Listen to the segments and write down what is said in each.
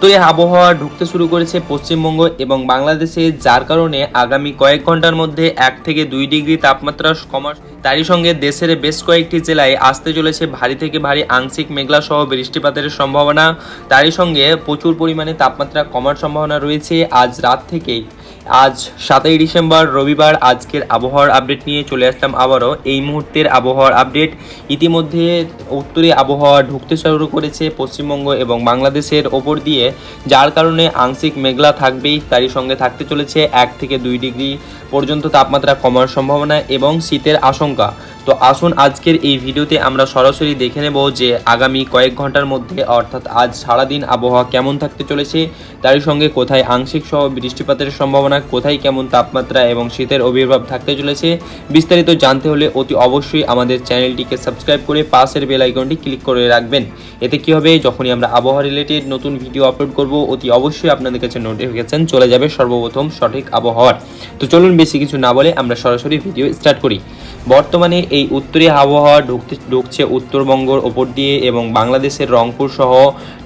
উত্তরে আবহাওয়া ঢুকতে শুরু করেছে পশ্চিমবঙ্গ এবং বাংলাদেশে, যার কারণে আগামী কয়েক ঘণ্টার মধ্যে এক থেকে দুই ডিগ্রি তাপমাত্রা কমার তারই সঙ্গে দেশের বেশ কয়েকটি জেলায় আসতে চলেছে ভারী থেকে ভারী আংশিক মেঘলা সহ বৃষ্টিপাতের সম্ভাবনা। তারই সঙ্গে প্রচুর পরিমাণে তাপমাত্রা কমার সম্ভাবনা রয়েছে। আজ রাত থেকেই আজ সাতই ডিসেম্বর, রবিবার আজকের আবহাওয়ার আপডেট নিয়ে চলে আসলাম আবারও। এই মুহূর্তের আবহাওয়ার আপডেট, ইতিমধ্যে উত্তরে আবহাওয়া ঢুকতে শুরু করেছে পশ্চিমবঙ্গ এবং বাংলাদেশের ওপর দিয়ে, যার কারণে আংশিক মেঘলা থাকবেই, তারই সঙ্গে থাকতে চলেছে এক থেকে দুই ডিগ্রি পর্যন্ত তাপমাত্রা কমার সম্ভাবনা এবং শীতের আশঙ্কা। তো আসুন আজকের এই ভিডিওতে আমরা সরাসরি দেখে নেব যে আগামী কয়েক ঘণ্টার মধ্যে, অর্থাৎ আজ সারাদিন আবহাওয়া কেমন থাকতে চলেছে, তারই সঙ্গে কোথায় আংশিক সহ বৃষ্টিপাতের সম্ভাবনা, কোথায় কেমন তাপমাত্রা এবং শীতের আবির্ভাব থাকতে চলেছে, বিস্তারিত জানতে হলে অতি অবশ্যই আমাদের চ্যানেলটিকে সাবস্ক্রাইব করে পাশের বেল আইকনটি ক্লিক করে রাখবেন। এতে কি হবে? যখনই আমরা আবহাওয়া রিলেটেড নতুন ভিডিও আপলোড করব, অতি অবশ্যই আপনাদের কাছে নোটিফিকেশন চলে যাবে সর্বপ্রথম সঠিক আবহাওয়ার। তো চলুন বেশি কিছু না বলে আমরা সরাসরি ভিডিও স্টার্ট করি। বর্তমানে এই উত্তরী আবহাওয়া ঢুকতে ঢুকছে উত্তরবঙ্গর ওপর দিয়ে এবং বাংলাদেশের রংপুর সহ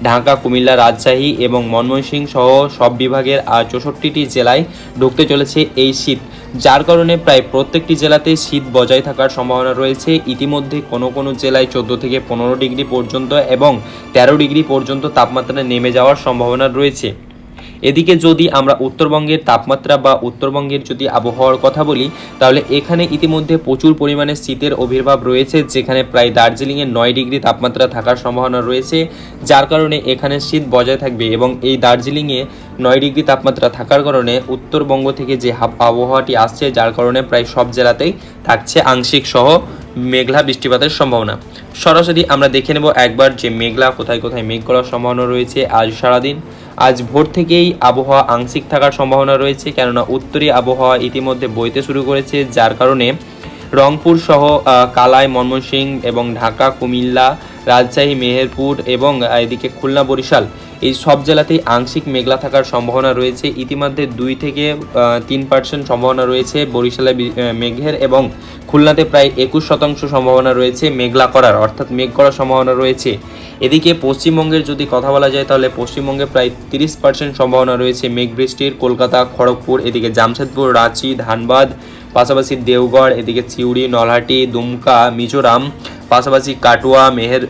ঢাকা, কুমিল্লা, রাজশাহী এবং ময়মনসিংহ সহ সব বিভাগের আর চৌষট্টিটি জেলায় ঢুকতে চলেছে এই শীত। যার কারণে প্রায় প্রত্যেকটি জেলাতে শীত বজায় থাকার সম্ভাবনা রয়েছে। ইতিমধ্যে কোনো কোনো জেলায় চোদ্দ থেকে পনেরো ডিগ্রি পর্যন্ত এবং তেরো ডিগ্রি পর্যন্ত তাপমাত্রা নেমে যাওয়ার সম্ভাবনা রয়েছে। এদিকে যদি আমরা উত্তরবঙ্গের তাপমাত্রা বা উত্তরবঙ্গের যদি আবহাওয়ার কথা বলি, তাহলে এখানে ইতিমধ্যে প্রচুর পরিমাণে শীতের আবির্ভাব রয়েছে, যেখানে প্রায় দার্জিলিংয়ে নয় ডিগ্রি তাপমাত্রা থাকার সম্ভাবনা রয়েছে, যার কারণে এখানে শীত বজায় থাকবে এবং এই দার্জিলিংয়ে নয় ডিগ্রি তাপমাত্রা থাকার কারণে উত্তরবঙ্গ থেকে যে আবহাওয়াটি আসছে, যার কারণে প্রায় সব জেলাতেই থাকছে আংশিক সহ মেঘলা বৃষ্টিপাতের সম্ভাবনা। সরাসরি আমরা দেখে নেব একবার যে মেঘলা কোথায় কোথায় মেঘ করার সম্ভাবনা রয়েছে আজ সারাদিন। আজ ভোর থেকেই আবহাওয়া আংশিক থাকার সম্ভাবনা রয়েছে, কেননা উত্তরী আবহাওয়া ইতিমধ্যে বইতে শুরু করেছে, যার কারণে রংপুর সহ কালাই, ময়মনসিংহ এবং ঢাকা, কুমিল্লা, রাজশাহী, মেহেরপুর এবং এদিকে খুলনা, বরিশাল এই সব জেলাতেই আংশিক মেঘলা থাকার সম্ভাবনা রয়েছে। ইতিমধ্যে দুই থেকে তিন পার্সেন্ট সম্ভাবনা রয়েছে বরিশালে মেঘের এবং খুলনাতে প্রায় একুশ শতাংশ সম্ভাবনা রয়েছে মেঘলা করার, অর্থাৎ মেঘ করার সম্ভাবনা রয়েছে। এদিকে পশ্চিমবঙ্গের যদি কথা বলা যায় তাহলে পশ্চিমবঙ্গে প্রায় তিরিশ পার্সেন্ট সম্ভাবনা রয়েছে মেঘ বৃষ্টির কলকাতা, খড়গপুর, এদিকে জামশেদপুর, রাঁচি, ধানবাদ, পাশাপাশি দেওগড়, এদিকে চিউড়ি নলহাটি, দুমকা, মিজোরাম, পাশাপাশি কাটোয়া, মেহের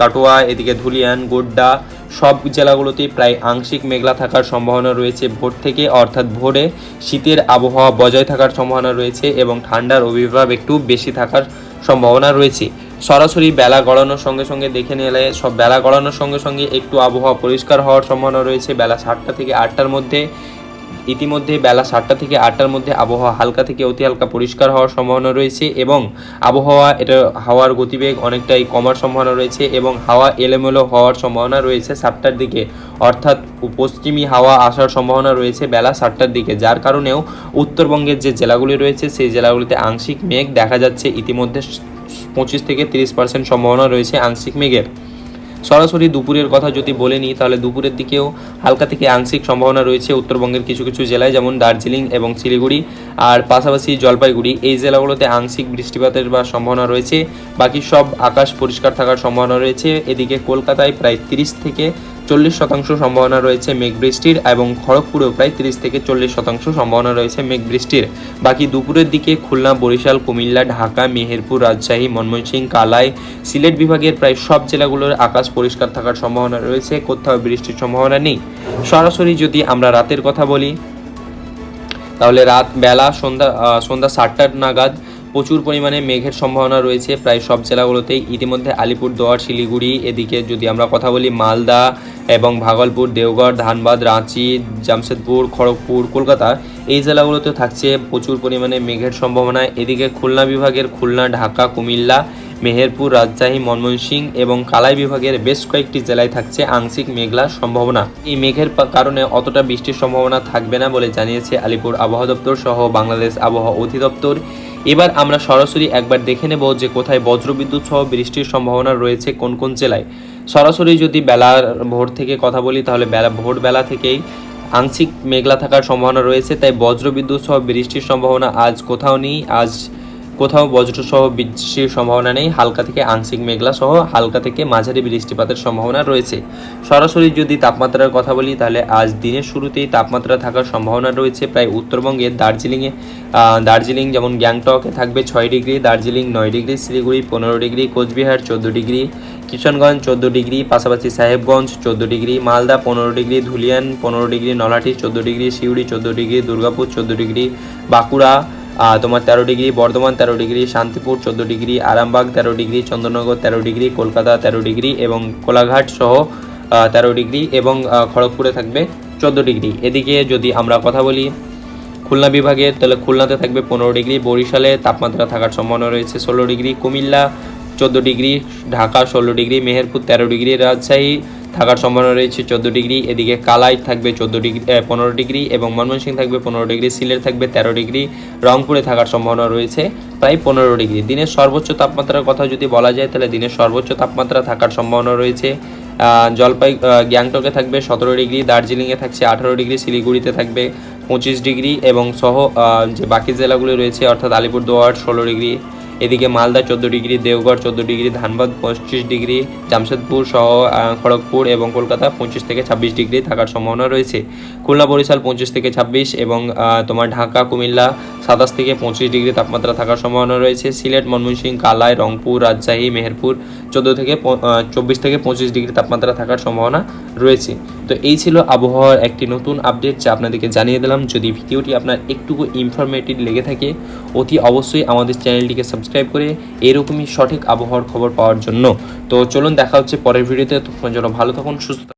কাটোয়া, এদিকে ধুলিয়ান, গোড্ডা সব জেলাগুলোতেই প্রায় আংশিক মেঘলা থাকার সম্ভাবনা রয়েছে ভোর থেকে, অর্থাৎ ভোরে শীতের আবহাওয়া বজায় থাকার সম্ভাবনা রয়েছে এবং ঠান্ডার অভিভাব একটু বেশি থাকার সম্ভাবনা রয়েছে। সরাসরি বেলা গড়ানোর সঙ্গে সঙ্গে দেখে নিলে সব বেলা গড়ানোর সঙ্গে সঙ্গে একটু আবহাওয়া পরিষ্কার হওয়ার সম্ভাবনা রয়েছে। বেলা সাতটা থেকে আটটার মধ্যে ইতিমধ্যে বেলা সাতটা থেকে আটটার মধ্যে আবহাওয়া হালকা থেকে অতি হালকা পরিষ্কার হওয়ার সম্ভাবনা রয়েছে এবং আবহাওয়া এটা হাওয়ার গতিবেগ অনেকটাই কমার সম্ভাবনা রয়েছে এবং হাওয়া এলোমেলো হওয়ার সম্ভাবনা রয়েছে সাতটার দিকে। অর্থাৎ পশ্চিমী হাওয়া আসার সম্ভাবনা রয়েছে বেলা সাতটার দিকে, যার কারণেও উত্তরবঙ্গের যে জেলাগুলি রয়েছে সেই জেলাগুলিতে আংশিক মেঘ দেখা যাচ্ছে। ইতিমধ্যে পঁচিশ থেকে তিরিশ পার্সেন্ট সম্ভাবনা রয়েছে আংশিক মেঘের। সরাসরি দুপুরের কথা যদি বলে নিই, তাহলে দুপুরের দিকেও হালকা থেকে আংশিক সম্ভাবনা রয়েছে উত্তরবঙ্গের কিছু কিছু জেলায়, যেমন দার্জিলিং এবং শিলিগুড়ি। আর পাশাপাশি জলপাইগুড়ি, এই জেলাগুলোতে আংশিক বৃষ্টিপাতের বা সম্ভাবনা রয়েছে। বাকি সব আকাশ পরিষ্কার থাকার সম্ভাবনা রয়েছে। এদিকে কলকাতায় প্রায় তিরিশ থেকে চল্লিশ শতাংশ সম্ভাবনা রয়েছে মেঘ বৃষ্টির এবং খড়গপুরেও প্রায় তিরিশ থেকে চল্লিশ শতাংশ সম্ভাবনা রয়েছে মেঘ বৃষ্টির বাকি দুপুরের দিকে খুলনা, বরিশাল, কুমিল্লা, ঢাকা, মেহেরপুর, রাজশাহী, ময়মনসিংহ, কালাই, সিলেট বিভাগের প্রায় সব জেলাগুলোর আকাশ পরিষ্কার থাকার সম্ভাবনা রয়েছে, কোথাও বৃষ্টির সম্ভাবনা নেই। সরাসরি যদি আমরা রাতের কথা বলি, তাহলে রাত বেলা সন্ধ্যা সন্ধ্যা সাতটার নাগাদ প্রচুর পরিমাণে মেঘের সম্ভাবনা রয়েছে প্রায় সব জেলাগুলোতেই। ইতিমধ্যে আলিপুরদুয়ার, শিলিগুড়ি, এদিকে যদি আমরা কথা বলি মালদা এবং ভাগলপুর, দেওগড়, ধানবাদ, রাঁচি, জামশেদপুর, খড়গপুর, কলকাতা, এই জেলাগুলোতে থাকছে প্রচুর পরিমাণে মেঘের সম্ভাবনা। এদিকে খুলনা বিভাগের খুলনা, ঢাকা, কুমিল্লা, মেহেরপুর, রাজশাহী, ময়মনসিংহ এবং কালাই বিভাগের বেশ কয়েকটি জেলায় থাকছে আংশিক মেঘলার সম্ভাবনা। এই মেঘের কারণে অতটা বৃষ্টির সম্ভাবনা থাকবে না বলে জানিয়েছে আলিপুর আবহাওয়া দপ্তর সহ বাংলাদেশ আবহাওয়া অধিদপ্তর। এবার আমরা সরাসরি একবার দেখে নেব যে কোথায় বজ্রবিদ্যুৎ সহ বৃষ্টির সম্ভাবনা রয়েছে কোন কোন জেলায়। সরাসরি যদি বেলার ভোর থেকে কথা বলি, তাহলে বেলা, ভোরবেলা থেকেই আংশিক মেঘলা থাকার সম্ভাবনা রয়েছে, তাই বজ্রবিদ্যুৎ সহ বৃষ্টির সম্ভাবনা আজ কোথাও নেই। আজ কোথাও বজ্রসহ বৃষ্টির সম্ভাবনা নেই, হালকা থেকে আংশিক মেঘলা সহ হালকা থেকে মাঝারি বৃষ্টিপাতের সম্ভাবনা রয়েছে। সরাসরি যদি তাপমাত্রার কথা বলি, তাহলে আজ দিনের শুরুতেই তাপমাত্রা থাকার সম্ভাবনা রয়েছে প্রায় উত্তরবঙ্গে। দার্জিলিংয়ে দার্জিলিং যেমন গ্যাংটকে থাকবে ছয় ডিগ্রি, দার্জিলিং নয় ডিগ্রি, শিলিগুড়ি পনেরো ডিগ্রি, কোচবিহার চোদ্দ ডিগ্রি, কিশনগঞ্জ চোদ্দ ডিগ্রি, পাশাপাশি সাহেবগঞ্জ চোদ্দ ডিগ্রি, মালদা পনেরো ডিগ্রি, ধুলিয়ান পনেরো ডিগ্রি নলাটি চোদ্দ ডিগ্রি, সিউড়ি চোদ্দ ডিগ্রি, দুর্গাপুর চোদ্দ ডিগ্রি, বাঁকুড়া তোমার তেরো ডিগ্রি, বর্ধমান তেরো ডিগ্রি, শান্তিপুর চোদ্দ ডিগ্রি, আরামবাগ তেরো ডিগ্রি চন্দননগর তেরো ডিগ্রি, কলকাতা তেরো ডিগ্রি এবং কোলাঘাট সহ তেরো ডিগ্রি এবং খড়গপুরে থাকবে চোদ্দ ডিগ্রি। এদিকে যদি আমরা কথা বলি, খুলনা বিভাগে তাহলে খুলনাতে থাকবে পনেরো ডিগ্রি, বরিশালে তাপমাত্রা থাকার সম্ভাবনা রয়েছে ষোলো ডিগ্রি, কুমিল্লা চোদ্দ ডিগ্রি, ঢাকা ষোলো ডিগ্রি, মেহেরপুর তেরো ডিগ্রি, রাজশাহী থাকার সম্ভাবনা রয়েছে চোদ্দ ডিগ্রি, এদিকে কালাই থাকবে চোদ্দ ডিগ্রি পনেরো ডিগ্রি এবং ময়মনসিংহ থাকবে পনেরো ডিগ্রি, সিলেট থাকবে তেরো ডিগ্রি, রংপুরে থাকার সম্ভাবনা রয়েছে প্রায় পনেরো ডিগ্রি। দিনের সর্বোচ্চ তাপমাত্রার কথা যদি বলা যায়, তাহলে দিনের সর্বোচ্চ তাপমাত্রা থাকার সম্ভাবনা রয়েছে। জলপাই গ্যাংটকে থাকবে সতেরো ডিগ্রি, দার্জিলিংয়ে থাকছে আঠারো ডিগ্রি, শিলিগুড়িতে থাকবে পঁচিশ ডিগ্রি এবং সহ যে বাকি জেলাগুলি রয়েছে, অর্থাৎ আলিপুরদুয়ার ষোলো ডিগ্রি। এদিকে মালদা চোদ্দ ডিগ্রি, দেওঘর চোদ্দ ডিগ্রি, ধানবাদ পঁচিশ ডিগ্রি, জামশেদপুর সহ খড়গপুর এবং কলকাতা পঁচিশ থেকে ছাব্বিশ ডিগ্রি থাকার সম্ভাবনা রয়েছে। খুলনা, বরিশাল পঁচিশ থেকে ছাব্বিশ এবং তোমার ঢাকা, কুমিল্লা সাতাশ থেকে পঁচিশ ডিগ্রি তাপমাত্রা থাকার সম্ভাবনা রয়েছে। সিলেট, ময়মনসিংহ, কালাই, রংপুর, রাজশাহী, মেহেরপুর চোদ্দ থেকে চব্বিশ থেকে পঁচিশ ডিগ্রি তাপমাত্রা থাকার সম্ভাবনা রয়েছে। তো এই ছিল আবহাওয়ার একটি নতুন আপডেট যা আপনাদেরকে জানিয়ে দিলাম। যদি ভিডিওটি আপনার একটুকু ইনফরমেটিভ লেগে থাকে, অতি অবশ্যই আমাদের চ্যানেলটিকে সাবস্ক্রাইব করে এরকমই সঠিক আবহাওয়ার খবর পাওয়ার জন্য। তো চলুন দেখা হচ্ছে পরের ভিডিওতে। তখন যেন ভালো থাকুন, সুস্থ।